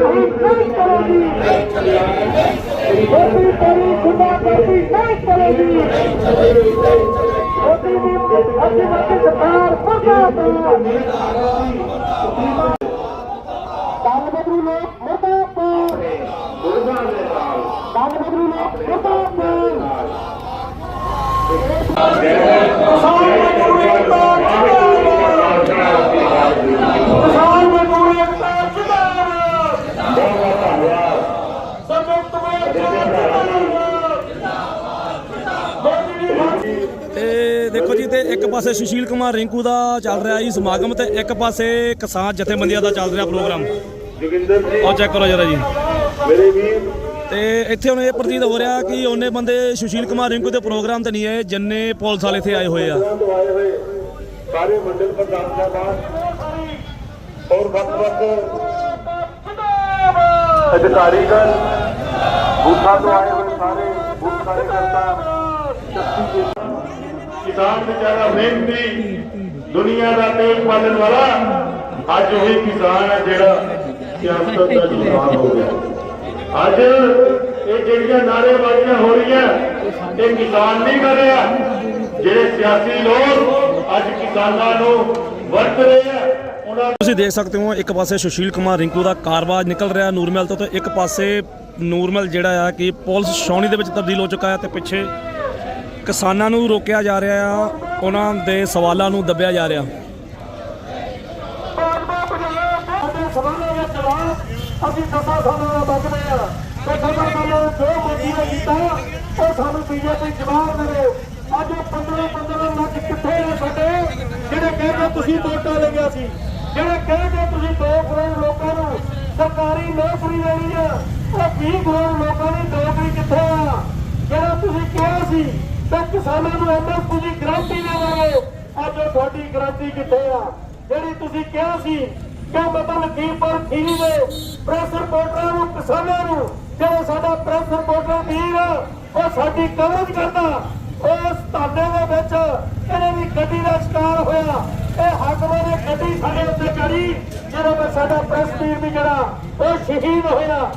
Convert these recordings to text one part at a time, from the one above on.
ਨਹੀਂ ਚਲੇਗੀ ਮੋਦੀ ਤੇਰੀ ਗੁੰਡਾਗਰਦੀ ਨਹੀਂ ਚਲੇਗੀ ਮੋਦੀ ਦੀ ਅੱਗੇ ਵੱਧ ਸਰਕਾਰ ਮੁਰਦਾਬਾਦ ਕਾਲ ਬਦਰੂ ਲੋਕ ਮੁਰਦਾਬਾਦ ਕਾਲ ਬਦਰੂ ਲੋਕ ਮੁਰਦਾਬਾਦ ਕਿਸਾਨ ਮਜ਼ਦੂਰ ਏਕਤਾ ਜਿੰਦਾਬਾਦ ਸੰਯੁਕਤ ਮੋਰਚਾ ਜਿੰਦਾਬਾਦ ਤੇ ਇੱਕ ਪਾਸੇ ਸੁਸ਼ੀਲ ਕੁਮਾਰ ਰਿੰਕੂ ਦਾ ਚੱਲ ਰਿਹਾ ਜੀ ਸਮਾਗਮ ਤੇ ਇੱਕ ਪਾਸੇ ਕਿਸਾਨ ਜਥੇਬੰਦੀਆਂ ਦਾ ਚੱਲ ਰਿਹਾ ਪ੍ਰੋਗਰਾਮ। ਜੋਗਿੰਦਰ ਜੀ। ਆਓ ਚੈੱਕ ਕਰੋ ਜਰਾ ਜੀ। ਮੇਰੇ ਵੀਰ। ਤੇ ਇੱਥੇ ਹੁਣ ਇਹ ਪ੍ਰਤੀਤ ਹੋ ਰਿਹਾ ਕਿ ਉਹਨੇ ਬੰਦੇ ਸੁਸ਼ੀਲ ਕੁਮਾਰ ਰਿੰਕੂ ਦੇ ਪ੍ਰੋਗਰਾਮ ਤੇ ਨਹੀਂ ਆਏ ਜਿੰਨੇ ਪੁਲਿਸ ਵਾਲੇ ਇੱਥੇ ਆਏ ਹੋਏ ਆ। ਸਾਰੇ ਮੰਡਲ ਪ੍ਰਧਾਨ ਸਾਹਿਬਾਨ ਔਰ ਵੱਖ-ਵੱਖ ਅਧਿਕਾਰੀਗਣ ਬੂਥਾਂ ਤੋਂ ਆਏ ਹੋਏ ਸਾਰੇ ਬੂਥ ਕਾਰਜਕਰਤਾ ਸ਼ਕਤੀ ਦੇ ਕਿਸਾਨ ਵਿਚਾਰਾ ਮਿਹਨਤੀ, ਦੁਨੀਆ ਦਾ ਤੇਲ ਪਾਲਣ ਵਾਲਾ, ਅੱਜ ਉਹੀ ਕਿਸਾਨ ਹੈ ਜਿਹੜਾ ਸਿਆਸਤ ਦਾ ਜੁਲਾਮ ਹੋ ਗਿਆ। ਅੱਜ ਇਹ ਜਿਹੜੀਆਂ ਨਾਰੇਬਾਜ਼ੀਆਂ ਹੋ ਰਹੀਆਂ, ਇਹ ਕਿਸਾਨ ਨਹੀਂ ਕਰ ਰਿਹਾ। ਜਿਹੜੇ ਸਿਆਸੀ ਲੋਕ ਅੱਜ ਕਿਸਾਨਾਂ ਨੂੰ ਵਰਤ ਰਹੇ ਆ ਤੁਸੀਂ ਦੇਖ ਸਕਦੇ ਹੋ, ਇੱਕ ਪਾਸੇ ਸੁਸ਼ੀਲ ਕੁਮਾਰ ਰਿੰਕੂ ਦਾ ਕਾਰਵਾਜ ਨਿਕਲ ਰਿਹਾ ਨੂਰਮਹਿਲ ਤੋਂ ਤੇ ਇੱਕ ਪਾਸੇ ਨੂਰਮਹਿਲ ਜਿਹੜਾ ਆ ਕਿ ਪੁਲਿਸ ਛਾਉਣੀ ਦੇ ਵਿੱਚ ਤਬਦੀਲ ਹੋ ਚੁੱਕਾ ਹੈ ਤੇ ਪਿੱਛੇ ਕਿਸਾਨਾਂ ਨੂੰ ਰੋਕਿਆ ਜਾ ਰਿਹਾ ਆ, ਉਹਨਾਂ ਦੇ ਸਵਾਲਾਂ ਨੂੰ ਦੱਬਿਆ ਜਾ ਰਿਹਾ। ਅਸੀਂ ਦਸਾਂ ਸਾਲਾਂ ਦਾ ਬਚਦੇ ਆ ਤੇ ਦਸਾਂ ਸਾਲਾਂ ਜੋ ਮੋਦੀ ਨੇ ਕੀਤਾ ਉਹ ਸਾਨੂੰ ਬੀਜੇਪੀ ਜਵਾਬ ਦੇਵੇ ਅੱਜ 15 15 ਲੱਖ ਕਿੱਥੇ ਨੇ ਸਾਡੇ ਜਿਹੜੇ ਕਹਿੰਦੇ ਤੁਸੀਂ ਵੋਟਾਂ ਲਈਆਂ ਸੀ ਜਿਹੜੇ ਕਹਿੰਦੇ ਤੁਸੀਂ 2 ਕਰੋੜ ਲੋਕਾਂ ਨੂੰ ਸਰਕਾਰੀ ਨੌਕਰੀ ਦੇਣੀ ਆ ਉਹ 20 ਕਰੋੜ ਲੋਕਾਂ ਦੀ ਨੌਕਰੀ ਕਿੱਥੇ ਆ ਜਿਹੜਾ ਤੁਸੀਂ ਕਿਹਾ ਸੀ ਤੇ ਕਿਸਾਨਾਂ ਨੂੰ ਐਮਐਸਪੀ ਦੀ ਗਾਰੰਟੀ ਦੇਵਾਂਗੇ ਅੱਜ ਉਹ ਤੁਹਾਡੀ ਗਾਰੰਟੀ ਕਿੱਥੇ ਆ? ਜਿਹੜੀ ਤੁਸੀਂ ਕਿਹਾ ਸੀ ਕਿ ਮਤਲਬ ਲਖੀਮਪੁਰ ਖੀਰੀ ਦੇ ਪ੍ਰੈਸ ਰਿਪੋਰਟਰਾਂ ਨੂੰ, ਕਿਸਾਨਾਂ ਨੂੰ, ਜਿਹੜਾ ਸਾਡਾ ਪ੍ਰੈਸ ਰਿਪੋਰਟਰ ਵੀਰ, ਉਹ ਸਾਡੀ ਕਵਰੇਜ ਕਰਦਾ। ਉਸ ਧਰਨੇ ਦੇ ਵਿੱਚ ਇਹਨਾਂ ਦੀ ਗੱਡੀ ਦਾ ਸ਼ਿਕਾਰ ਹੋਇਆ, ਇਹ ਹਾਕਮਾਂ ਨੇ ਗੱਡੀ ਸਾਡੇ ਉੱਤੇ ਚੜੀ ਜਦੋਂ ਸਾਡਾ ਪ੍ਰੈਸ ਵੀਰ ਵੀ ਜਿਹੜਾ, ਉਹ ਸ਼ਹੀਦ ਹੋਇਆ।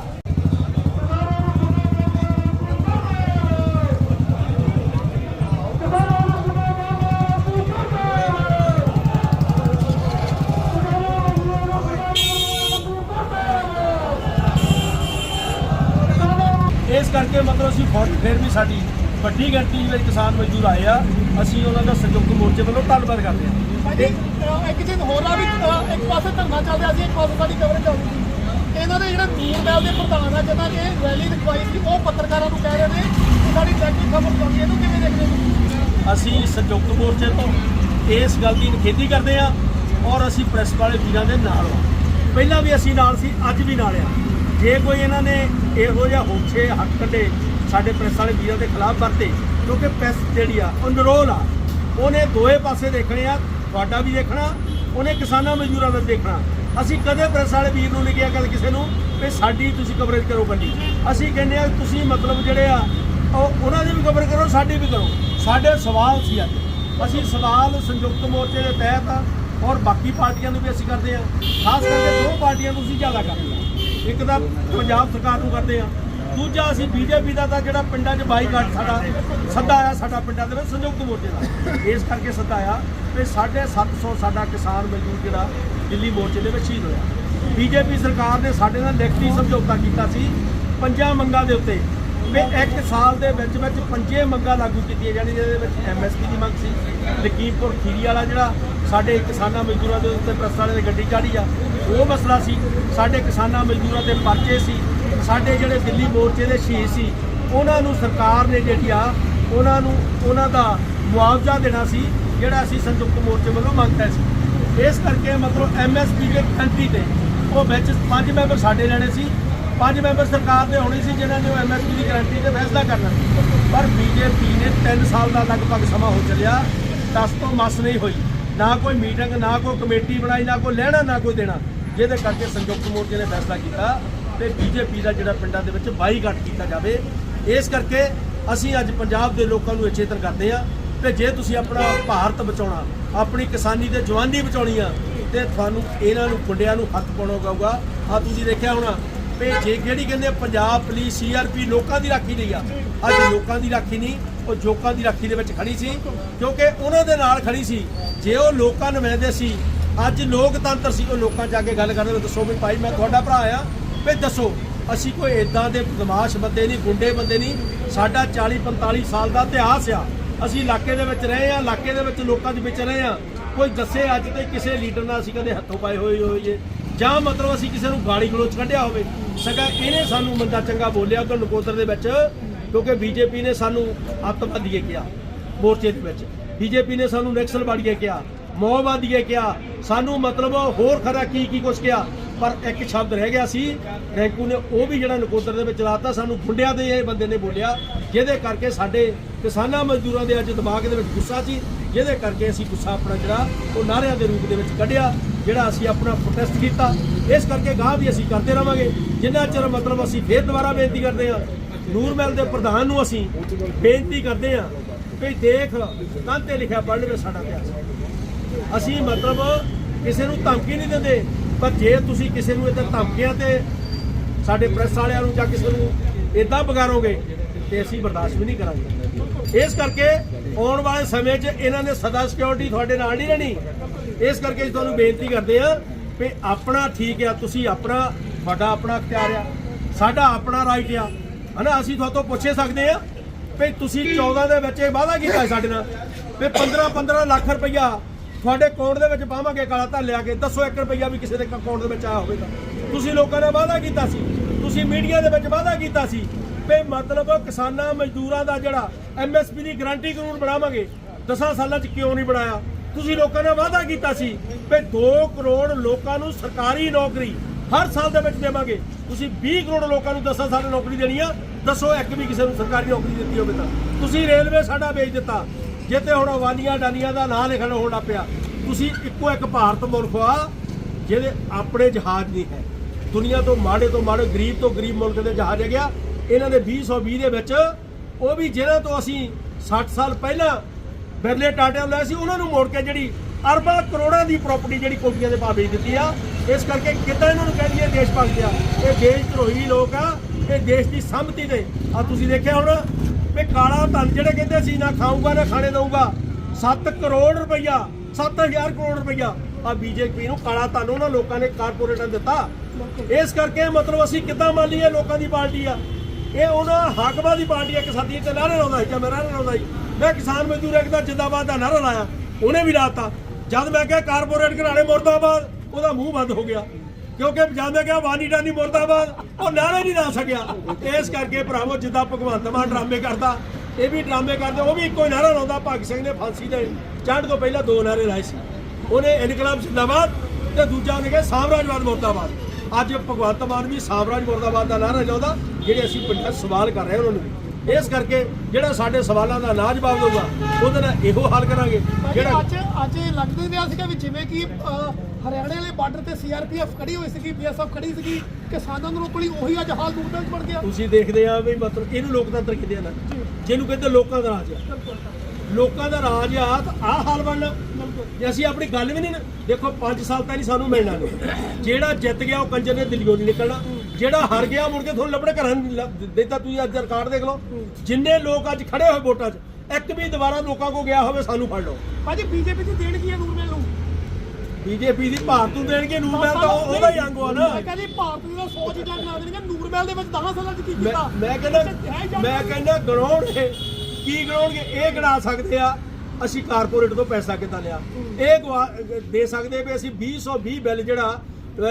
ਅਸੀਂ ਫੌਰ- ਫਿਰ ਵੀ ਸਾਡੀ ਵੱਡੀ ਗਿਣਤੀ ਵਿੱਚ ਕਿਸਾਨ ਮਜ਼ਦੂਰ ਆਏ ਆ। ਅਸੀਂ ਉਹਨਾਂ ਦਾ ਸੰਯੁਕਤ ਮੋਰਚੇ ਵੱਲੋਂ ਧੰਨਵਾਦ ਕਰਦੇ ਹਾਂ। ਭਾਜੀ ਅਹ ਇੱਕ ਚੀਜ਼ ਹੋਰ ਆ ਵੀ ਅਹ ਇੱਕ ਪਾਸੇ ਧਰਨਾ ਚੱਲ ਰਿਹਾ ਸੀ ਇੱਕ ਪਾਸੇ ਸਾਡੀ ਕਵਰੇਜ ਚੱਲ ਰਹੀ ਸੀ। ਇਹਨਾਂ ਦੇ ਜਿਹੜੇ ਮੀਰਮੈਲ ਦੇ ਪ੍ਰਧਾਨ ਆ ਜਿਹਨਾਂ ਨੇ ਰੈਲੀ ਰਖਵਾਈ ਸੀ ਉਹ ਪੱਤਰਕਾਰਾਂ ਨੂੰ ਕਹਿ ਰਹੇ ਨੇ ਕਿ ਸਾਡੀ ਚੈਕਿੰਗ ਖਬਰ ਚੱਲਦੀ ਹੈ ਇਹਨੂੰ ਕਿਵੇਂ ਦੇਖਦੇ ਹੋ ਅਸੀਂ ਸੰਯੁਕਤ ਮੋਰਚੇ ਤੋਂ ਇਸ ਗੱਲ ਦੀ ਨਿਖੇਧੀ ਕਰਦੇ ਹਾਂ ਔਰ ਅਸੀਂ ਪ੍ਰੈਸ ਵਾਲੇ ਵੀਰਾਂ ਦੇ ਨਾਲ ਹਾਂ। ਪਹਿਲਾਂ ਵੀ ਅਸੀਂ ਨਾਲ ਸੀ ਅੱਜ ਵੀ ਨਾਲ ਆ ਜੇ ਕੋਈ ਇਹਨਾਂ ਨੇ ਇਹੋ ਜਿਹਾ ਹੋਛੇ ਹੱਕ ਕੱਢੇ ਸਾਡੇ ਪ੍ਰੈਸ ਵਾਲੇ ਵੀਰਾਂ ਦੇ ਖਿਲਾਫ ਵਰਤੇ, ਕਿਉਂਕਿ ਪ੍ਰੈਸ ਜਿਹੜੀ ਆ, ਉਹ ਨਿਰੋਲ ਆ। ਉਹਨੇ ਦੋਏ ਪਾਸੇ ਦੇਖਣੇ ਆ, ਤੁਹਾਡਾ ਵੀ ਦੇਖਣਾ, ਉਹਨੇ ਕਿਸਾਨਾਂ ਮਜ਼ਦੂਰਾਂ ਦਾ ਵੀ ਦੇਖਣਾ। ਅਸੀਂ ਕਦੇ ਪ੍ਰੈਸ ਵਾਲੇ ਵੀਰ ਨੂੰ ਨਹੀਂ ਕਿਹਾ ਕਦੇ ਕਿਸੇ ਨੂੰ ਕਿ ਸਾਡੀ ਤੁਸੀਂ ਕਵਰੇਜ ਕਰੋ ਗੱਡੀ ਅਸੀਂ ਕਹਿੰਦੇ ਆ, ਤੁਸੀਂ ਮਤਲਬ ਜਿਹੜੇ ਆ, ਉਹ ਉਹਨਾਂ ਦੀ ਵੀ ਕਵਰ ਕਰੋ, ਸਾਡੀ ਵੀ ਕਰੋ। ਸਾਡੇ ਸਵਾਲ ਸੀ ਅੱਜ। ਅਸੀਂ ਸਵਾਲ ਸੰਯੁਕਤ ਮੋਰਚੇ ਦੇ ਤਹਿਤ ਆ, ਔਰ ਬਾਕੀ ਪਾਰਟੀਆਂ ਨੂੰ ਵੀ ਅਸੀਂ ਕਰਦੇ ਆ। ਖਾਸ ਕਰਕੇ ਦੋ ਪਾਰਟੀਆਂ ਨੂੰ ਅਸੀਂ ਜ਼ਿਆਦਾ ਕਰਦੇ ਆ। ਇੱਕ ਤਾਂ ਪੰਜਾਬ ਸਰਕਾਰ ਨੂੰ ਕਰਦੇ ਆ ਦੂਜਾ ਅਸੀਂ ਬੀਜੇਪੀ ਦਾ ਤਾਂ ਜਿਹੜਾ ਪਿੰਡਾਂ 'ਚ ਬਾਈਕਾਟ ਸਾਡਾ ਸੱਦਾ ਆਇਆ ਸਾਡਾ ਪਿੰਡਾਂ ਦੇ ਵਿੱਚ ਸੰਯੁਕਤ ਮੋਰਚੇ ਦਾ। ਇਸ ਕਰਕੇ ਸੱਦਾ ਆਇਆ ਵੀ 750 ਸਾਡਾ ਕਿਸਾਨ ਮਜ਼ਦੂਰ ਜਿਹੜਾ ਦਿੱਲੀ ਮੋਰਚੇ ਦੇ ਵਿੱਚ ਸ਼ਹੀਦ ਹੋਇਆ। ਬੀਜੇਪੀ ਸਰਕਾਰ ਨੇ ਸਾਡੇ ਨਾਲ ਲਿਖਤੀ ਸਮਝੌਤਾ ਕੀਤਾ ਸੀ, ਪੰਜਾਂ ਮੰਗਾਂ ਦੇ ਉੱਤੇ। ਵੀ ਇੱਕ ਸਾਲ ਦੇ ਵਿੱਚ ਵਿੱਚ ਪੰਜੇ ਮੰਗਾਂ ਲਾਗੂ ਕੀਤੀਆਂ ਜਾਣੀਆਂ, ਜਿਹਦੇ ਵਿੱਚ ਐਮਐਸਪੀ ਦੀ ਮੰਗ ਸੀ ਲਖੀਮਪੁਰ ਖੀਰੀ ਵਾਲਾ ਜਿਹੜਾ ਸਾਡੇ ਕਿਸਾਨਾਂ ਮਜ਼ਦੂਰਾਂ ਦੇ ਉੱਤੇ ਪ੍ਰੈਸ ਵਾਲੇ ਦੀ ਗੱਡੀ ਚਾੜੀ ਆ, ਉਹ ਮਸਲਾ ਸੀ। ਸਾਡੇ ਕਿਸਾਨਾਂ ਮਜ਼ਦੂਰਾਂ ਦੇ ਪਰਚੇ ਸੀ ਸਾਡੇ ਜਿਹੜੇ ਦਿੱਲੀ ਮੋਰਚੇ ਦੇ ਸ਼ਹੀਦ ਸੀ, ਉਹਨਾਂ ਨੂੰ ਸਰਕਾਰ ਨੇ ਜਿਹੜੀ ਆ, ਉਹਨਾਂ ਨੂੰ, ਉਹਨਾਂ ਦਾ ਮੁਆਵਜ਼ਾ ਦੇਣਾ ਸੀ, ਜਿਹੜਾ ਅਸੀਂ ਸੰਯੁਕਤ ਮੋਰਚੇ ਵੱਲੋਂ ਮੰਗਦੇ ਸੀ। ਇਸ ਕਰਕੇ ਮਤਲਬ ਐਮਐਸਪੀ ਦੇ ਕੰਟਰੀ ਤੇ ਉਹ ਵਿੱਚ ਪੰਜ ਮੈਂਬਰ ਸਾਡੇ ਲੈਣੇ ਸੀ, ਪੰਜ ਮੈਂਬਰ ਸਰਕਾਰ ਦੇ ਹੋਣੇ ਸੀ, ਜਿਨ੍ਹਾਂ ਨੇ ਉਹ ਐਮਐਸਪੀ ਦੀ ਗਾਰੰਟੀ ਤੇ ਫੈਸਲਾ ਕਰਨਾ ਸੀ। ਪਰ ਬੀਜੇਪੀ ਨੇ 3 ਸਾਲ ਦਾ ਲਗਭਗ ਸਮਾਂ ਹੋ ਚੱਲਿਆ 10 ਤੋਂ ਮਸ ਨਹੀਂ ਹੋਈ। ਨਾ ਕੋਈ ਮੀਟਿੰਗ, ਨਾ ਕੋਈ ਕਮੇਟੀ ਬਣਾਈ, ਨਾ ਕੋਈ ਲੈਣਾ, ਨਾ ਕੋਈ ਦੇਣਾ। ਜਿਹਦੇ ਕਰਕੇ ਸੰਯੁਕਤ ਮੋਰਚੇ ਨੇ ਫੈਸਲਾ ਕੀਤਾ। ਤੇ ਬੀਜੇਪੀ ਦਾ ਜਿਹੜਾ ਪਿੰਡਾਂ ਦੇ ਵਿੱਚ ਬਾਈਕਾਟ ਕੀਤਾ ਜਾਵੇ। ਇਸ ਕਰਕੇ ਅਸੀਂ ਅੱਜ ਪੰਜਾਬ ਦੇ ਲੋਕਾਂ ਨੂੰ ਚੇਤਨ ਕਰਦੇ ਆ ਤੇ ਜੇ ਤੁਸੀਂ ਆਪਣਾ ਭਾਰਤ ਬਚਾਉਣਾ, ਆਪਣੀ ਕਿਸਾਨੀ ਤੇ ਜਵਾਨੀ ਬਚਾਉਣੀ ਆ ਤੇ ਤੁਹਾਨੂੰ ਇਹਨਾਂ ਨੂੰ ਗੁੰਡਿਆਂ ਨੂੰ ਹੱਥ ਪਾਉਣਾ ਪਊਗਾ ਆ ਤੁਸੀਂ ਦੇਖਿਆ ਹੋਣਾ ਵੀ ਜੇ ਜਿਹੜੀ ਕਹਿੰਦੇ ਪੰਜਾਬ ਪੁਲਿਸ ਸੀਆਰਪੀ ਲੋਕਾਂ ਦੀ ਰਾਖੀ ਲਈ ਆ। ਅੱਜ ਲੋਕਾਂ ਦੀ ਰਾਖੀ ਨਹੀਂ, ਉਹ ਜੋਕਾਂ ਦੀ ਰਾਖੀ ਦੇ ਵਿੱਚ ਖੜੀ ਸੀ, ਕਿਉਂਕਿ ਉਹਨਾਂ ਦੇ ਨਾਲ ਖੜੀ ਸੀ। ਜੇ ਉਹ ਲੋਕਾਂ ਨੁਮਾਇੰਦੇ ਸੀ, ਅੱਜ ਲੋਕਤੰਤਰ ਸੀ, ਉਹ ਲੋਕਾਂ ਜਾ ਕੇ ਗੱਲ ਕਰਦੇ ਦੱਸੋ ਵੀ ਭਾਈ ਮੈਂ ਤੁਹਾਡਾ ਭਰਾ ਆ ਵੀ ਦੱਸੋ, ਅਸੀਂ ਕੋਈ ਇਦਾਂ ਦੇ ਬਦਮਾਸ਼ ਬੰਦੇ ਨਹੀਂ, ਗੁੰਡੇ ਬੰਦੇ ਨਹੀਂ। ਸਾਡਾ 40 45 ਸਾਲ ਦਾ ਇਤਿਹਾਸ ਆ। ਅਸੀਂ ਇਲਾਕੇ ਦੇ ਵਿੱਚ ਰਹੇ ਆ, ਇਲਾਕੇ ਦੇ ਵਿੱਚ ਲੋਕਾਂ ਦੇ ਵਿੱਚ ਰਹੇ ਆ। ਕੋਈ ਦੱਸੇ ਅੱਜ ਤੇ ਕਿਸੇ ਲੀਡਰ ਨਾਲ ਅਸੀਂ ਕਦੇ ਹੱਥੋਂ ਪਾਏ ਹੋਏ ਹੋਈਏ ਜਾਂ। ਮਤਲਬ ਅਸੀਂ ਕਿਸੇ ਨੂੰ ਗਾਲੀ ਗਲੋਚ ਕੱਢਿਆ ਹੋਵੇ। ਸਗਾ ਇਹਨੇ ਸਾਨੂੰ ਬੰਦਾ ਚੰਗਾ ਬੋਲਿਆ ਉਦੋਂ ਨਕੋਦਰ ਦੇ ਵਿੱਚ, ਕਿਉਂਕਿ ਬੀਜੇਪੀ ਨੇ ਸਾਨੂੰ ਅੱਤਵਾਦੀਏ ਕਿਹਾ, ਮੋਰਚੇ ਦੇ ਵਿੱਚ। ਬੀਜੇਪੀ ਨੇ ਸਾਨੂੰ ਨਕਸਲਵਾਦੀਏ ਕਿਹਾ ਮੋਹਵਾਦੀਏ ਕਿਹਾ। ਸਾਨੂੰ ਮਤਲਬ ਹੋਰ ਖਰਾ ਕੀ ਕੀ ਕੁਛ ਕਿਹਾ। ਪਰ ਇੱਕ ਸ਼ਬਦ ਰਹਿ ਗਿਆ ਸੀ, ਰੈਂਕੂ ਨੇ ਉਹ ਵੀ ਜਿਹੜਾ ਨਕੋਦਰ ਦੇ ਵਿੱਚ ਲਾਤਾ, ਸਾਨੂੰ ਗੁੰਡਿਆਂ ਦੇ ਇਹ ਬੰਦੇ ਨੇ ਬੋਲਿਆ, ਜਿਹਦੇ ਕਰਕੇ ਸਾਡੇ ਕਿਸਾਨਾਂ ਮਜ਼ਦੂਰਾਂ ਦੇ ਅੱਜ ਦਿਮਾਗ ਦੇ ਵਿੱਚ ਗੁੱਸਾ ਸੀ, ਜਿਹਦੇ ਕਰਕੇ ਅਸੀਂ ਗੁੱਸਾ ਆਪਣਾ ਜਿਹੜਾ, ਉਹ ਨਾਰਿਆਂ ਦੇ ਰੂਪ ਦੇ ਵਿੱਚ ਕੱਢਿਆ, ਜਿਹੜਾ ਅਸੀਂ ਆਪਣਾ ਪ੍ਰੋਟੈਸਟ ਕੀਤਾ। ਇਸ ਕਰਕੇ ਗਾਹ ਵੀ ਅਸੀਂ ਕਰਦੇ ਰਵਾਂਗੇ। ਜਿੰਨਾ ਚਿਰ ਮਤਲਬ ਅਸੀਂ ਫੇਰ ਦੁਬਾਰਾ ਬੇਨਤੀ ਕਰਦੇ ਹਾਂ ਨੂਰਮਹਿਲ ਦੇ ਪ੍ਰਧਾਨ ਨੂੰ ਅਸੀਂ ਬੇਨਤੀ ਕਰਦੇ ਹਾਂ ਵੀ ਦੇਖ ਕੰਧ ਤੇ ਲਿਖਿਆ ਪੜ੍ਹ ਲਵੇ ਸਾਡਾ ਇਤਿਹਾਸ। ਅਸੀਂ ਮਤਲਬ ਕਿਸੇ ਨੂੰ ਧਮਕੀ ਨਹੀਂ ਦਿੰਦੇ। ਪਰ ਜੇ ਤੁਸੀਂ ਕਿਸੇ ਨੂੰ ਇਦਾਂ ਧਮਕੀਆਂ ਤੇ ਸਾਡੇ ਪ੍ਰੈਸ ਵਾਲਿਆਂ ਨੂੰ ਜਾਂ ਕਿਸੇ ਨੂੰ ਇਦਾਂ ਬਗਾਰੋਗੇ ਤੇ ਅਸੀਂ ਬਰਦਾਸ਼ਤ ਵੀ ਨਹੀਂ ਕਰਾਂਗੇ। ਇਸ ਕਰਕੇ ਆਉਣ ਵਾਲੇ ਸਮੇਂ 'ਚ ਇਹਨਾਂ ਨੇ ਸਦਾ ਸਿਕਿਉਰਿਟੀ ਤੁਹਾਡੇ ਨਾਲ ਨਹੀਂ ਰਹਿਣੀ। ਇਸ ਕਰਕੇ ਤੁਹਾਨੂੰ ਬੇਨਤੀ ਕਰਦੇ ਹਾਂ ਵੀ ਆਪਣਾ ਠੀਕ ਆ, ਤੁਸੀਂ ਆਪਣਾ, ਤੁਹਾਡਾ ਆਪਣਾ ਅਖਤਿਆਰ ਆ, ਸਾਡਾ ਆਪਣਾ ਰਾਈਟ ਆ। ਹਨਾ, ਅਸੀਂ ਤੁਹਾਡੇ ਤੋਂ ਪੁੱਛੇ ਸਕਦੇ ਆ ਵੀ ਤੁਸੀਂ 14 ਦੇ ਵਿੱਚ ਇਹ ਵਾਅਦਾ ਕੀਤਾ ਸਾਡੇ ਨਾਲ ਵੀ 15 15 ਲੱਖ ਰੁਪਈਆ ਤੁਹਾਡੇ ਅਕਾਊਂਟ ਦੇ ਵਿੱਚ ਪਾਵਾਂਗੇ ਕਾਲਾ ਧਨ ਲਿਆ ਕੇ, ਦੱਸੋ 1 ਰੁਪਈਆ ਵੀ ਕਿਸੇ ਦੇ ਅਕਾਊਂਟ ਦੇ ਵਿੱਚ ਆਇਆ ਹੋਵੇਗਾ ਤੁਸੀਂ ਲੋਕਾਂ ਨੇ ਵਾਅਦਾ ਕੀਤਾ ਸੀ। ਤੁਸੀਂ ਮੀਡੀਆ ਦੇ ਵਿੱਚ ਵਾਅਦਾ ਕੀਤਾ ਸੀ ਵੀ ਮਤਲਬ ਕਿਸਾਨਾਂ, ਮਜ਼ਦੂਰਾਂ ਦਾ ਜਿਹੜਾ ਐਮਐਸਪੀ ਦੀ ਗਾਰੰਟੀ ਕਾਨੂੰਨ ਬਣਾਵਾਂਗੇ 10 ਸਾਲਾਂ 'ਚ ਕਿਉਂ ਨਹੀਂ ਬਣਾਇਆ? ਤੁਸੀਂ ਲੋਕਾਂ ਨੇ ਵਾਅਦਾ ਕੀਤਾ ਸੀ ਵੀ 2 ਕਰੋੜ ਲੋਕਾਂ ਨੂੰ ਸਰਕਾਰੀ ਨੌਕਰੀ ਹਰ ਸਾਲ ਦੇ ਵਿੱਚ ਦੇਵਾਂਗੇ। ਤੁਸੀਂ 20 ਕਰੋੜ ਲੋਕਾਂ ਨੂੰ 10 ਸਾਲ ਨੌਕਰੀ ਦੇਣੀ ਆ, ਦੱਸੋ ਇੱਕ ਵੀ ਕਿਸੇ ਨੂੰ ਸਰਕਾਰੀ ਨੌਕਰੀ ਦਿੱਤੀ ਹੋਵੇ ਤਾਂ। ਤੁਸੀਂ ਰੇਲਵੇ ਸਾਡਾ ਵੇਚ ਦਿੱਤਾ। ਜੇ ਹੁਣ ਵਾਲੀਆਂ ਡਾਲੀਆਂ ਦਾ ਨਾਂ ਲਿਖਣ ਹੋਣਾ ਪਿਆ, ਤੁਸੀਂ ਇੱਕੋ ਇੱਕ ਭਾਰਤ ਮੁਲਕ ਆ ਜਿਹਦੇ ਆਪਣੇ ਜਹਾਜ਼ ਨਹੀਂ ਹੈ। ਦੁਨੀਆ ਤੋਂ ਮਾੜੇ ਤੋਂ ਮਾੜੇ, ਗਰੀਬ ਤੋਂ ਗਰੀਬ ਮੁਲਕ ਦੇ ਜਹਾਜ਼ ਹੈਗਾ ਇਹਨਾਂ ਦੇ 2020 ਦੇ ਵਿੱਚ ਉਹ ਵੀ ਜਿਹਨਾਂ ਤੋਂ ਅਸੀਂ 60 ਸਾਲ ਪਹਿਲਾਂ ਬਿਰਲੇ ਟਾਟਿਆਂ ਲਿਆ ਸੀ, ਉਹਨਾਂ ਨੂੰ ਮੋੜ ਕੇ ਜਿਹੜੀ ਅਰਬਾਂ ਕਰੋੜਾਂ ਦੀ ਪ੍ਰਾਪਰਟੀ ਜਿਹੜੀ ਕੋਟੀਆਂ ਦੇ ਭਾਅ ਵੇਚ ਦਿੱਤੀ ਆ। ਇਸ ਕਰਕੇ ਕਿੱਦਾਂ ਇਹਨਾਂ ਨੂੰ ਕਹਿ ਦਈਏ ਦੇਸ਼ ਭਗਤ ਆ। ਇਹ ਦੇਸ਼ ਧਰੋਹੀ ਲੋਕ ਆ, ਇਹ ਦੇਸ਼ ਦੀ ਸੰਮਤੀ ਦੇ ਆ ਤੁਸੀਂ ਦੇਖਿਆ ਹੁਣ ਵੀ ਕਾਲਾ ਧਨ ਜਿਹੜੇ ਕਹਿੰਦੇ ਸੀ ਨਾ ਖਾਊਗਾ, ਨਾ ਖਾਣੇ ਦਊਗਾ 7 ਕਰੋੜ ਰੁਪਈਆ 7000 ਕਰੋੜ ਰੁਪਈਆ। ਆ ਬੀਜੇਪੀ ਨੂੰ ਕਾਲਾ ਧਨ ਉਹਨਾਂ ਲੋਕਾਂ ਨੇ ਕਾਰਪੋਰੇਟਾਂ ਦਿੱਤਾ। ਇਸ ਕਰਕੇ ਮਤਲਬ ਅਸੀਂ ਕਿੱਦਾਂ ਮੰਨ ਲਈਏ ਲੋਕਾਂ ਦੀ ਪਾਰਟੀ ਆ? ਇਹ ਉਹਨਾਂ ਹਾਕਮਾਂ ਦੀ ਪਾਰਟੀ ਆ ਕਿਸਾਨੀ ਤੇ ਨਾਰੇ ਲਾਉਂਦਾ ਸੀ ਜਾਂ ਮੈਂ ਨਾਰੇ ਲਾਉਂਦਾ ਸੀ। ਮੈਂ ਕਿਸਾਨ ਮਜ਼ਦੂਰ ਇੱਕ ਦਾ ਜਿੰਦਾਬਾਦ ਦਾ ਨਾਰਾ ਲਾਇਆ, ਉਹਨੇ ਵੀ ਲਾਤਾ। ਜਦ ਮੈਂ ਕਿਹਾ ਕਾਰਪੋਰੇਟ ਘਰਾਣੇ ਮੁਰਦਾਬਾਦ, ਉਹਦਾ ਮੂੰਹ ਬੰਦ ਹੋ ਗਿਆ। ਕਿਉਂਕਿ ਜਾਂਦੇ ਗਿਆ ਵਾਨੀ ਡਾਨੀ ਮੁਰਦਾਬਾਦ। ਉਹ ਨਾਰੇ ਨਹੀਂ ਲਾ ਸਕਿਆ। ਇਸ ਕਰਕੇ ਭਰਾਵੋ, ਜਿੱਦਾਂ ਭਗਵੰਤ ਮਾਨ ਡਰਾਮੇ ਕਰਦਾ, ਇਹ ਵੀ ਡਰਾਮੇ ਕਰਦੇ, ਉਹ ਵੀ ਇੱਕੋ ਹੀ ਨਾਰਾ ਲਾਉਂਦਾ, ਭਗਤ ਸਿੰਘ ਨੇ ਫਾਂਸੀ ਦੇ ਚੜ੍ਹਨ ਤੋਂ ਪਹਿਲਾਂ ਦੋ ਨਾਰੇ ਲਾਏ ਸੀ। ਉਹਨੇ ਇਨਕਲਾਬ ਜਿੰਦਾਬਾਦ ਤੇ ਦੂਜਾ ਉਹਨੇ ਕਿਹਾ ਸਾਮਰਾਜਵਾਦ ਮੁਰਦਾਬਾਦ। ਅੱਜ ਭਗਵੰਤ ਮਾਨ ਵੀ ਸਾਮਰਾਜ ਮੁਰਦਾਬਾਦ ਦਾ ਨਾਰਾ ਲਾਉਂਦਾ, ਜਿਹੜੇ ਅਸੀਂ ਪਿੰਡਾਂ ਸਵਾਲ ਕਰ ਰਹੇ ਉਹਨਾਂ ਨੂੰ। ਇਸ ਕਰਕੇ ਜਿਹੜਾ ਸਾਡੇ ਸਵਾਲਾਂ ਦਾ ਨਾ ਜਵਾਬ ਦੇਊਗਾ ਉਹਦੇ ਨਾਲ ਇਹੋ ਹੱਲ ਕਰਾਂਗੇ। ਜਿਹੜਾ ਅੱਜ ਅੱਜ ਇਹ ਲੱਗਦਾ ਰਿਹਾ ਸੀਗਾ ਵੀ ਜਿਵੇਂ ਕਿ ਹਰਿਆਣੇ ਵਾਲੇ ਬਾਰਡਰ ਤੇ ਸੀਆਰਪੀਐਫ ਖੜੀ ਹੋਈ ਸੀਗੀ ਬੀਐਸਐਫ ਖੜੀ ਸੀਗੀ ਕਿਸਾਨਾਂ ਨੂੰ ਰੋਕਣੀ ਉਹੀ ਅੱਜ ਹਾਲ ਦੂਰ ਬਣ ਗਿਆ। ਤੁਸੀਂ ਦੇਖਦੇ ਆ ਵੀ ਮਤਲਬ ਇਹਨੂੰ ਲੋਕਤੰਤਰ ਕਿਤੇ ਨਾ ਜਿਹਨੂੰ ਕਹਿੰਦੇ ਲੋਕਾਂ ਦਾ ਰਾਜ ਆ। ਲੋਕਾਂ ਦਾ ਰਾਜ ਆ ਤਾਂ ਆਹ ਹਾਲ ਬਣਨਾ ਜੇ ਅਸੀਂ ਆਪਣੀ ਗੱਲ ਵੀ ਨਹੀਂ ਨਾ ਦੇਖੋ 5 ਸਾਲ ਤਾਂ ਨਹੀਂ ਸਾਨੂੰ ਮਿਲਣਾ ਨਹੀਂ। ਜਿਹੜਾ ਜਿੱਤ ਗਿਆ ਉਹ ਕੰਜਰ ਨੇ ਦਿੱਲੀੋਂ ਨਹੀਂ ਨਿਕਲਣਾ। ਜਿਹੜਾ ਹਾਰ ਗਿਆ ਮੁੜ ਕੇ ਤੁਹਾਨੂੰ ਲੱਭਣੇ ਘਰਾਂ ਨੂੰ ਦੇਤਾ ਤੁਸੀਂ ਅੱਜ ਰਿਕਾਰਡ ਦੇਖ ਲਓ। ਜਿੰਨੇ ਲੋਕ ਅੱਜ ਖੜੇ ਹੋਏ ਵੋਟਾਂ 'ਚ ਇੱਕ ਵੀ ਦੁਬਾਰਾ ਲੋਕਾਂ ਕੋ ਗਿਆ ਹੋਵੇ ਸਾਨੂੰ ਫੜ ਲਓ। ਭਾਜੀ ਬੀਜੇਪੀ ਦੀ ਦੇਣ ਕੀ ਹੈ ਨੂਰਮਹਿਲ ਨੂੰ? ਬੀਜੇਪੀ ਦੀ ਭਾਰਤ ਨੂੰ ਦੇਣਗੇ ਨੂਰਮਹਿਲ ਤਾਂ ਉਹ- ਉਹਦਾ ਹੀ ਅੰਗ ਆ ਨਾ। ਮੈਂ ਕਹਿੰਦੀ ਭਾਰਤ ਦੀ ਤਾਂ 100 ਚੀਜ਼ਾਂ ਬਣਾ ਦੇਣਗੇ ਨੂਰਮਹਿਲ ਦੇ ਵਿੱਚ 10 ਸਾਲਾਂ ਚ ਕੀ ਕੀਤਾ? ਮੈਂ ਕਹਿੰਦਾ ਮੈਂ ਕਹਿੰਦਾ ਗਣਾਉਣਗੇ। ਕੀ ਗਣਾਉਣਗੇ? ਇਹ ਗਣਾ ਸਕਦੇ ਆ ਅਸੀਂ ਕਾਰਪੋਰੇਟ ਤੋਂ ਪੈਸਾ ਕਿੱਦਾਂ ਲਿਆ? ਇਹ ਦੇ ਸਕਦੇ ਵੀ ਅਸੀਂ 2020 ਬਿੱਲ ਜਿਹੜਾ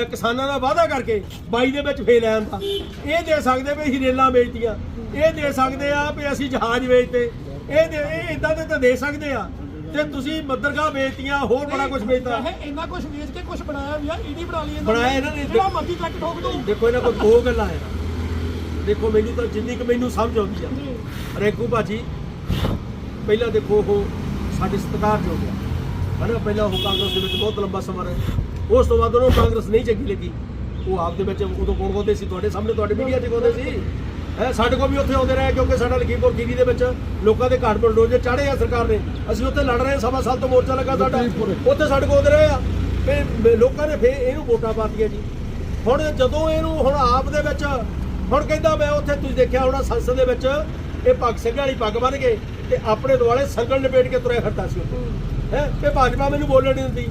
ਕਿਸਾਨਾਂ ਦਾ ਵਾਅਦਾ ਕਰਕੇ 22 ਦੇ ਵਿੱਚ ਫੇਲ ਆਂਦਾ ਇਹ ਦੇ ਸਕਦੇ ਵੀ ਅਸੀਂ ਰੇਲਾਂ ਵੇਚਤੀਆਂ। ਇਹ ਦੇ ਸਕਦੇ ਆ ਵੀ ਅਸੀਂ ਜਹਾਜ਼ ਵੇਚਤੇ। ਇਹ ਦੇ ਇਹ ਇਦਾਂ ਦੇ ਤਾਂ ਦੇ ਸਕਦੇ ਆ। ਤੇ ਤੁਸੀਂ ਮੱਦਰਗਾਹ ਵੇਚਤੀਆਂ ਹੋਰ ਬੜਾ ਕੁਝ ਵੇਚਤਾ। ਇਹ ਇੰਨਾ ਕੁਝ ਵੇਚ ਕੇ ਕੁਝ ਬਣਾਇਆ ਵੀ ਆ ਈਡੀ ਬਣਾ ਲਈ ਬਣਾਇਆ ਇਹਨਾਂ ਨੇ। ਜਿਹੜਾ ਮਰਜ਼ੀ ਟਰੱਕ ਠੋਕ ਦੋ ਦੇਖੋ ਇਹਨਾਂ ਕੋਲ ਦੋ ਗੱਲਾਂ ਆ। ਦੇਖੋ ਮੈਨੂੰ ਤਾਂ ਜਿੰਨੀ ਕੁ ਮੈਨੂੰ ਸਮਝ ਆਉਂਦੀ ਆ। ਰੇਕੂ ਭਾਜੀ ਪਹਿਲਾਂ ਦੇਖੋ ਉਹ ਸਾਡੇ ਸਤਿਕਾਰ ਹੋ ਗਿਆ ਹਨਾ ਪਹਿਲਾਂ ਉਹ ਕਾਂਗਰਸ ਦੇ ਵਿੱਚ ਬਹੁਤ ਲੰਬਾ ਸਮਾਂ ਰਹੇ। ਉਸ ਤੋਂ ਬਾਅਦ ਉਹਨੂੰ ਕਾਂਗਰਸ ਨਹੀਂ ਚੰਗੀ ਲੱਗੀ। ਉਹ ਆਪ ਦੇ ਵਿੱਚ ਉਦੋਂ ਕੋਣ ਕੋਦੇ ਸੀ? ਤੁਹਾਡੇ ਸਾਹਮਣੇ ਤੁਹਾਡੇ ਮੀਡੀਆ 'ਚ ਕੋਦੇ ਸੀ। ਹੈ ਸਾਡੇ ਕੋਲ ਵੀ ਉੱਥੇ ਆਉਂਦੇ ਰਹੇ ਕਿਉਂਕਿ ਸਾਡਾ ਲਖੀਮਪੁਰ ਖੀਰੀ ਦੇ ਵਿੱਚ ਲੋਕਾਂ ਦੇ ਘਾਟ ਬਲਡੋਜ਼ਰ ਚਾੜੇ ਆ ਸਰਕਾਰ ਨੇ। ਅਸੀਂ ਉੱਥੇ ਲੜ ਰਹੇ ਹਾਂ, ਸਵਾ ਸਾਲ ਤੋਂ ਮੋਰਚਾ ਲੱਗਾ ਸਾਡਾ। ਉੱਥੇ ਸਾਡੇ ਕੋਲ ਆਉਂਦੇ ਰਹੇ ਆ। ਤੇ ਲੋਕਾਂ ਨੇ ਫੇਰ ਇਹਨੂੰ ਵੋਟਾਂ ਪਾਤੀਆਂ ਜੀ। ਹੁਣ ਜਦੋਂ ਇਹਨੂੰ ਹੁਣ ਆਪ ਦੇ ਵਿੱਚ ਹੁਣ ਕਹਿੰਦਾ ਮੈਂ ਉੱਥੇ ਤੁਸੀਂ ਦੇਖਿਆ ਹੋਣਾ ਸੰਸਦ ਦੇ ਵਿੱਚ ਇਹ ਪੱਗ ਸਿੰਘ ਵਾਲੀ ਪੱਗ ਬੰਨ ਕੇ ਤੇ ਆਪਣੇ ਦੁਆਲੇ ਸੰਗਲ ਲਪੇਟ ਕੇ ਤੁਰਿਆ ਫਿਰਦਾ ਸੀ ਹੈ। ਤੇ ਭਾਜਪਾ ਮੈਨੂੰ ਬੋਲਣ ਨਹੀਂ ਦਿੰਦੀ।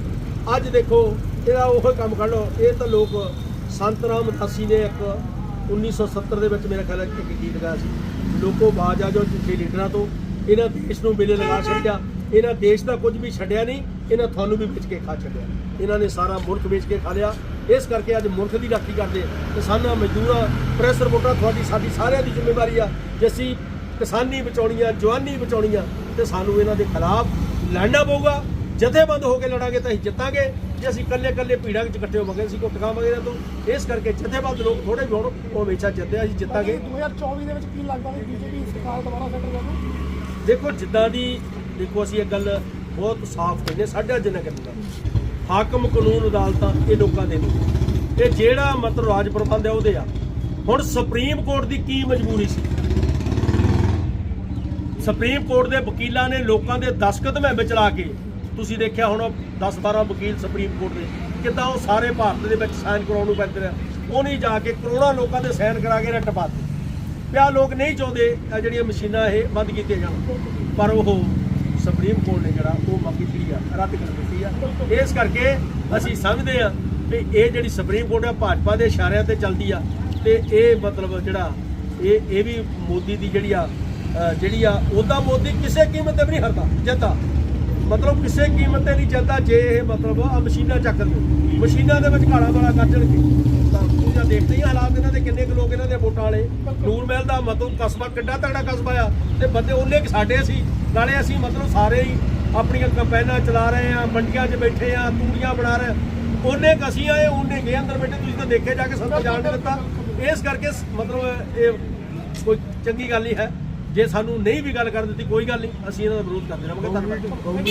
ਅੱਜ ਦੇਖੋ ਇਹਦਾ ਉਹ ਕੰਮ ਕਰ ਲਓ, ਇਹ ਤਾਂ ਲੋਕ ਸੰਤ ਰਾਮ ਮਤਾਸੀ ਨੇ ਇੱਕ 1970 ਦੇ ਵਿੱਚ ਮੇਰਾ ਖਿਆਲ ਹੈ ਇੱਕ ਗੀਤ ਗਾਇਆ ਸੀ। ਲੋਕੋ ਬਾਜ ਆ ਜਾਓ ਝੂਠੇ ਲੀਡਰਾਂ ਤੋਂ। ਇਹਨਾਂ ਦੇਸ਼ ਨੂੰ ਮੇਲੇ ਲਗਾ ਛੱਡਿਆ। ਇਹਨਾਂ ਦੇਸ਼ ਦਾ ਕੁਝ ਵੀ ਛੱਡਿਆ ਨਹੀਂ, ਇਹਨਾਂ ਤੁਹਾਨੂੰ ਵੀ ਵੇਚ ਕੇ ਖਾ ਛੱਡਿਆ। ਇਹਨਾਂ ਨੇ ਸਾਰਾ ਮੁਲਕ ਵੇਚ ਕੇ ਖਾ ਲਿਆ। ਇਸ ਕਰਕੇ ਅੱਜ ਮੁਲਕ ਦੀ ਰਾਖੀ ਕਰਦੇ ਕਿਸਾਨਾਂ, ਮਜ਼ਦੂਰਾਂ, ਪ੍ਰੈਸ ਰਿਪੋਰਟਾਂ ਤੁਹਾਡੀ ਸਾਡੀ ਸਾਰਿਆਂ ਦੀ ਜ਼ਿੰਮੇਵਾਰੀ ਆ। ਜੇ ਅਸੀਂ ਕਿਸਾਨੀ ਬਚਾਉਣੀ ਆ, ਜਵਾਨੀ ਬਚਾਉਣੀ ਆ, ਤੇ ਸਾਨੂੰ ਇਹਨਾਂ ਦੇ ਖਿਲਾਫ ਲੜਨਾ ਪਊਗਾ। ਜਥੇਬੰਦ ਹੋ ਕੇ ਲੜਾਂਗੇ ਤਾਂ ਅਸੀਂ ਜਿੱਤਾਂਗੇ। ਜੇ ਅਸੀਂ ਇਕੱਲੇ ਇਕੱਲੇ ਭੀੜਾਂ ਵਿੱਚ ਇਕੱਠੇ ਹੋਵਾਂਗੇ ਅਸੀਂ ਕੁੱਟ ਖਾਵਾਂਗੇ ਇਹਨਾਂ ਤੋਂ। ਇਸ ਕਰਕੇ ਜਥੇਬੰਦ ਲੋਕ ਥੋੜੇ ਵੀ ਹੋਣ ਉਹ ਹਮੇਸ਼ਾ ਜਿੱਤਿਆ ਅਸੀਂ ਜਿੱਤਾਂਗੇ। 2024 ਦੇ ਵਿੱਚ ਕੀ ਲੱਗਦਾ ਵੀ ਬੀਜੇਪੀ ਸਰਕਾਰ ਦੁਬਾਰਾ ਸੈਟਲ ਕਰੂ ਦੇਖੋ ਜਿੱਦਾਂ ਦੀ ਦੇਖੋ ਅਸੀਂ ਇਹ ਗੱਲ ਬਹੁਤ ਸਾਫ਼ ਕਹਿੰਦੇ ਸਾਡਾ ਜਿੰਨਾ ਕਹਿੰਦਾ। ਹਾਕਮ ਕਾਨੂੰਨ ਅਦਾਲਤਾਂ ਇਹ ਲੋਕਾਂ ਦੇ ਨਹੀਂ ਇਹ ਜਿਹੜਾ ਮਤਲਬ ਰਾਜ ਪ੍ਰਬੰਧ ਹੈ ਉਹਦੇ ਆ। ਹੁਣ ਸੁਪਰੀਮ ਕੋਰਟ ਦੀ ਕੀ ਮਜਬੂਰੀ ਸੀ? ਸੁਪਰੀਮ ਕੋਰਟ ਦੇ ਵਕੀਲਾਂ ਨੇ ਲੋਕਾਂ ਦੇ ਦਸਖਤ ਮਹਿੰਮ ਚਲਾ ਕੇ ਤੁਸੀਂ ਦੇਖਿਆ ਹੁਣ 10 12 ਵਕੀਲ ਸੁਪਰੀਮ ਕੋਰਟ ਦੇ, ਕਿੱਦਾਂ ਉਹ ਸਾਰੇ ਭਾਰਤ ਦੇ ਵਿੱਚ ਸਾਈਨ ਕਰਾਉਣ ਨੂੰ ਪੈਂਦੇ ਨੇ ਉਹ ਨਹੀਂ ਜਾ ਕੇ ਕਰੋੜਾਂ ਲੋਕਾਂ ਦੇ ਸਾਈਨ ਕਰਾ ਕੇ ਰੱਟ ਪਾਤੇ ਪਿਆ ਲੋਕ ਨਹੀਂ ਚਾਹੁੰਦੇ ਇਹ ਜਿਹੜੀਆਂ ਮਸ਼ੀਨਾਂ ਇਹ ਬੰਦ ਕੀਤੀਆਂ ਜਾਣ। ਪਰ ਉਹ ਸੁਪਰੀਮ ਕੋਰਟ ਨੇ ਜਿਹੜਾ ਉਹ ਮੰਗ ਕੀਤੀ ਆ ਰੱਦ ਕਰ ਦਿੱਤੀ ਆ ਇਸ ਕਰਕੇ ਅਸੀਂ ਸਮਝਦੇ ਆ ਕਿ ਇਹ ਜਿਹੜੀ ਸੁਪਰੀਮ ਕੋਰਟ ਆ, ਭਾਜਪਾ ਦੇ ਇਸ਼ਾਰਿਆਂ ਤੇ ਚੱਲਦੀ ਆ। ਤੇ ਇਹ ਮਤਲਬ ਜਿਹੜਾ ਇਹ ਇਹ ਵੀ ਮੋਦੀ ਦੀ ਜਿਹੜੀ ਆ ਜਿਹੜੀ ਆ, ਉਹਦਾ ਮੋਦੀ ਕਿਸੇ ਕੀਮਤ ਤੇ ਵੀ ਨਹੀਂ ਹਰਦਾ ਜਿੱਤਾ। ਮਤਲਬ ਕਿਸੇ ਕੀਮਤ ਤੇ ਨਹੀਂ ਚੱਲਦਾ ਜੇ ਇਹ ਮਤਲਬ ਆ ਮਸ਼ੀਨਾਂ ਚੱਕ ਮਸ਼ੀਨਾਂ ਦੇ ਵਿੱਚ ਘਾੜਾ ਵਾਲਾ ਕੱਢ ਤੁਸੀਂ ਜਾਂ ਦੇਖਦੇ ਹੀ ਹਾਲਾਤ ਇਹਨਾਂ ਦੇ, ਕਿੰਨੇ ਕੁ ਲੋਕ ਇਹਨਾਂ ਦੇ ਵੋਟਾਂ ਵਾਲੇ। ਨੂਰ ਮਹਿਲ ਦਾ ਮਤਲਬ ਕਸਬਾ, ਕਿੱਡਾ ਤਗੜਾ ਕਸਬਾ ਆ। ਤੇ ਬੰਦੇ ਉਹਨੇ ਕੁ ਸਾਡੇ ਸੀ ਨਾਲੇ ਅਸੀਂ ਮਤਲਬ ਸਾਰੇ ਹੀ ਆਪਣੀਆਂ ਕੰਪੈਨਾਂ ਚਲਾ ਰਹੇ ਆ, ਮੰਡੀਆਂ 'ਚ ਬੈਠੇ ਆ, ਤੂੜੀਆਂ ਬਣਾ ਰਹੇ ਆ। ਉਹਨੇ ਕੁ ਅਸੀਂ ਆਏ ਉਹਨੇ ਗਏ ਅੰਦਰ ਬੈਠੇ, ਤੁਸੀਂ ਤਾਂ ਦੇਖੇ ਜਾ ਕੇ ਸਾਨੂੰ ਜਾਣ ਨਹੀਂ ਦਿੱਤਾ। ਇਸ ਕਰਕੇ ਮਤਲਬ ਇਹ ਕੋਈ ਚੰਗੀ ਗੱਲ ਨਹੀਂ ਹੈ। ਜੇ ਸਾਨੂੰ ਨਹੀਂ ਵੀ ਗੱਲ ਕਰ ਦਿੱਤੀ, ਕੋਈ ਗੱਲ ਨਹੀਂ। ਅਸੀਂ ਇਹਨਾਂ ਦਾ ਵਿਰੋਧ ਕਰਦੇ ਰਹਾਂਗੇ। ਧੰਨਵਾਦ।